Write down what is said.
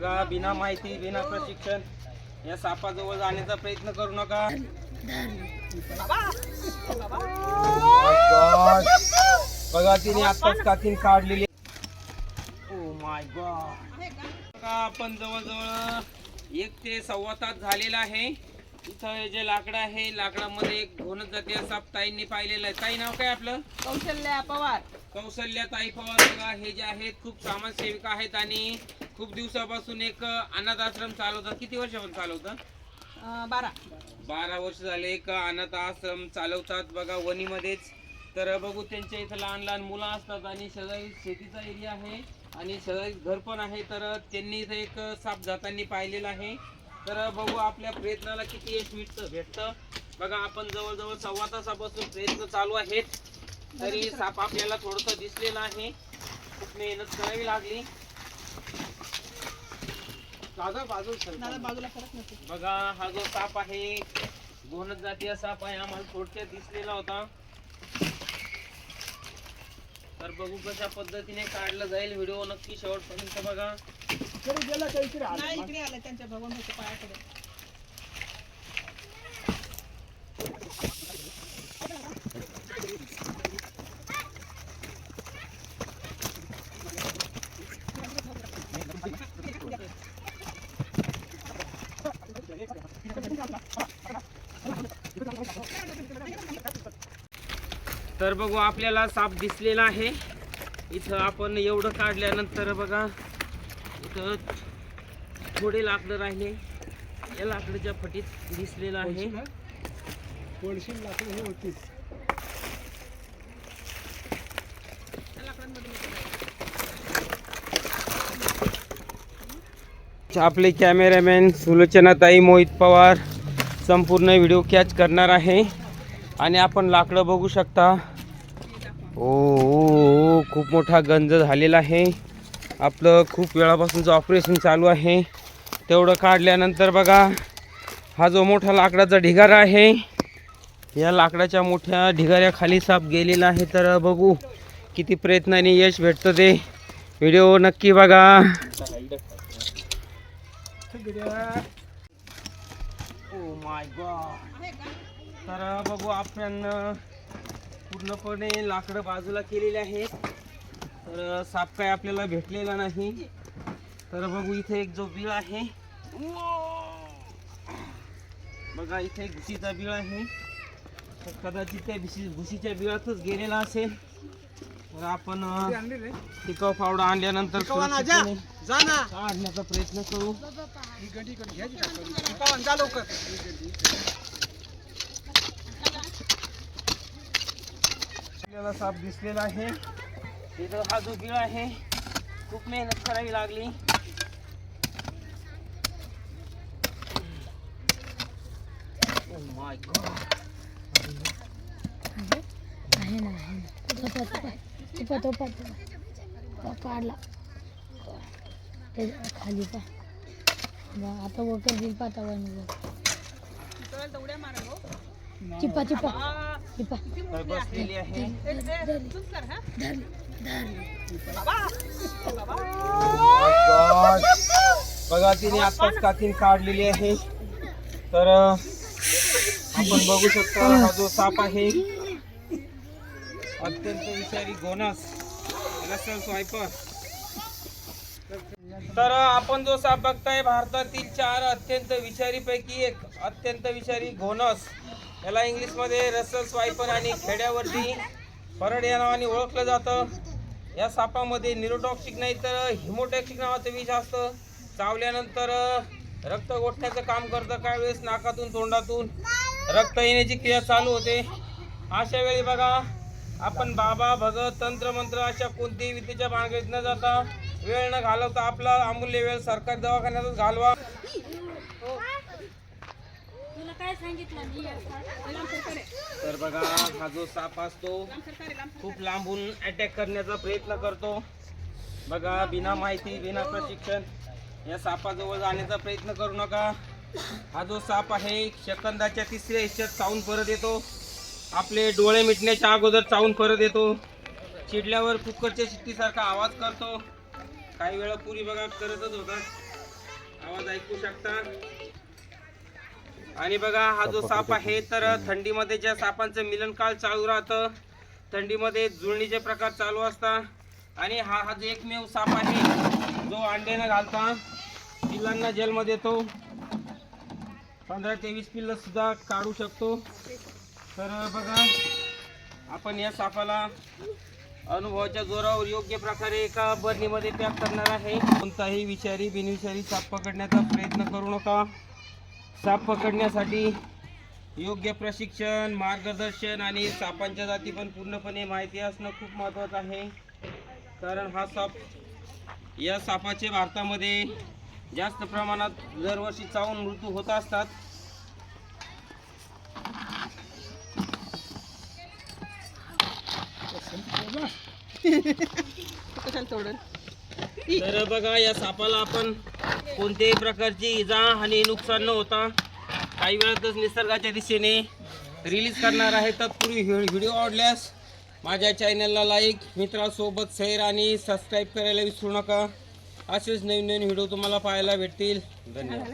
बिना माहिती बिना प्रशिक्षण या सापाजवळ जाण्याचा प्रयत्न करू नका. बघा तिने आताच कातीन काढलेली. ओ माय गॉड बघा आपण जवळजवळ एक ते सव्वा तास झालेला आहे. इथं जे लाकडं आहे लाकडामध्ये एक घोणच जाते साप ताईंनी पाहिलेलं आहे. ताई नाव काय आपलं? कौशल्या पवार. कौशल्या ताई पवार बघा हे जे आहेत खूप समाजसेविका आहेत आणि खूप दिवसापासून एक अनाथ आश्रम चालवतात. किती वर्षापासून चालवतात? अं, बारा. बारा वर्ष झाले एक अनाथ आश्रम चालवतात. बघा वणीमध्येच. तर बघू त्यांच्या इथं लहान लहान मुलं असतात आणि शेजारी शेतीचा एरिया आहे आणि शेजारी घर पण आहे. तर त्यांनी इथं एक साप जाताना पाहिलेला आहे. तर बघू आपल्या प्रयत्नाला किती यश भेटतं भेटतं. बघा आपण जवळजवळ सव्वा तासापासून प्रयत्न चालू आहेत. तरी साप आपल्याला थोडंसं दिसलेलं आहे. खूप मेहनत करावी लागली. दादा बाजू दादा बाजूला बघा हा जो साप आहे गोनद जातीय साप आहे आम्हाला थोडक्यात दिसलेला होता. तर बघू कशा पद्धतीने काढलं जाईल व्हिडिओ. नक्की शेवटपर्यंत बघा. नाही इकडे आलं त्यांच्या भगवान पायाकडे. तर बघू आपल्याला साप दिसलेला आहे. इथं आपण एवढं काढल्यानंतर बघा इथं थोडे लाकडं राहिले. या लाकडाच्या फटीत दिसलेलं आहे. आपले कॅमेरामॅन सुलोचनाताई मोहित पवार संपूर्ण व्हिडिओ कॅच करणार आहे. आणि आपण लाकडं बघू शकता. ओ ओ, खूप मोठा गंज झालेला आहे. आपलं खूप वेळापासूनचं ऑपरेशन चालू आहे. तेवढं काढल्यानंतर बघा हा जो मोठा लाकडाचा ढिगारा आहे या लाकडाच्या मोठ्या ढिगाऱ्याखाली साप गेलेला आहे. तर बघू किती प्रयत्नाने यश भेटतं ते. व्हिडिओ नक्की बघा. Oh तर बघू आपण पूर्णपणे लाकडं बाजूला केलेले आहेत. तर साप काय आपल्याला भेटलेला नाही. तर बघू इथे एक जो बिळ आहे. बघा इथे एक घुशीचा बिळ आहे. तर कदाचित त्या भिशी घुशीच्या बिळातच गेलेला असेल. तर आपण टिकाऊ पावडा आणल्यानंतर काढण्याचा प्रयत्न करू. आपल्याला साप दिसलेला आहे. इथं हा जो बिळ आहे. खूप मेहनत करावी लागली. Oh my God. आहे ना आहे ना. तो पा तो पा तो पा तो काढला ते खाली पा मग आता वकर दिल पाता वन उड्या मारा हो. चिपा चिपा. चिपा तर बसलेली आहे. बघा तिने आताच काकीन काढलेली आहे. तर आपण बघू शकता हा जो साप आहे अत्यंत विषारी गोनस स्वायपर तर आपण जो साप बघताय भारतातील चार अत्यंत विषारी पैकी एक अत्यंत विषारी घोनस याला इंग्लिशमध्ये रसल स्वायपन आणि खेड्यावरती परड या नावाने ओळखलं जातं. या सापामध्ये निरोटॉक्सिक नाही तर हिमोटॉक्सिक नावाचं विष असतं. चावल्यानंतर रक्त गोठण्याचं काम करतं काय वेळेस नाकातून तोंडातून. रक्त येण्याची क्रिया चालू होते. अशा वेळी बघा आपण बाबा भगत तंत्रमंत्र अशा कोणत्याही विद्येच्या भानगडीत न जाता वेळ न घालवता आपला अमूल्य वेळ सरकारी दवाखान्यातच घालवा. काय सांगितलं तर बघा हा जो साप असतो खूप लांबून अटॅक करण्याचा प्रयत्न करतो. बघा बिना माहिती बिना प्रशिक्षण या सापाजवळ जाण्याचा प्रयत्न करू नका. हा जो साप आहे शकंदाच्या तिसऱ्या हिश्यात चावून परत येतो. आपले डोळे मिटण्याच्या अगोदर चावून परत येतो. चिडल्यावर कुकरच्या शिट्टीसारखा आवाज करतो. काही वेळा पुरी बघा करतच होता आवाज ऐकू शकता. आणि बघा हा जो साप आहे तर थंडीमध्ये ज्या सापांचं मिलनकाल चालू राहतं थंडीमध्ये जुळणीचे प्रकार चालू असतात. आणि हा हा जो एकमेव साप आहे जो अंडे न घालता पिल्लांना जेलमध्ये येतो पंधरा ते वीस पिल्लं सुद्धा काढू शकतो. तर बघा आपण या सापाला अनुभवाच्या जोरावर योग्य प्रकारे एका बरणीमध्ये पॅक करणार आहे. कोणताही विषारी बिनविषारी साप पकडण्याचा प्रयत्न करू नका. साप पकडण्यासाठी योग्य प्रशिक्षण मार्गदर्शन आणि सापांच्या जाती पण पूर्णपणे माहिती असणं खूप महत्त्वाचं आहे. कारण हा साप या सापाचे भारतामध्ये जास्त प्रमाणात दरवर्षी चावून मृत्यू होत असतात. तर बघा या सापाला आपण कोणत्याही प्रकारची इजा आणि नुकसान न होता काही वेळातच निसर्गाच्या दिशेने रिलीज करणार आहे. तत्पूर्वी व्हिडिओ आवडल्यास माझ्या चॅनलला लाईक मित्रासोबत शेअर आणि सबस्क्राईब करायला विसरू नका. असेच नवीन नवीन व्हिडिओ तुम्हाला पाहायला भेटतील. धन्यवाद.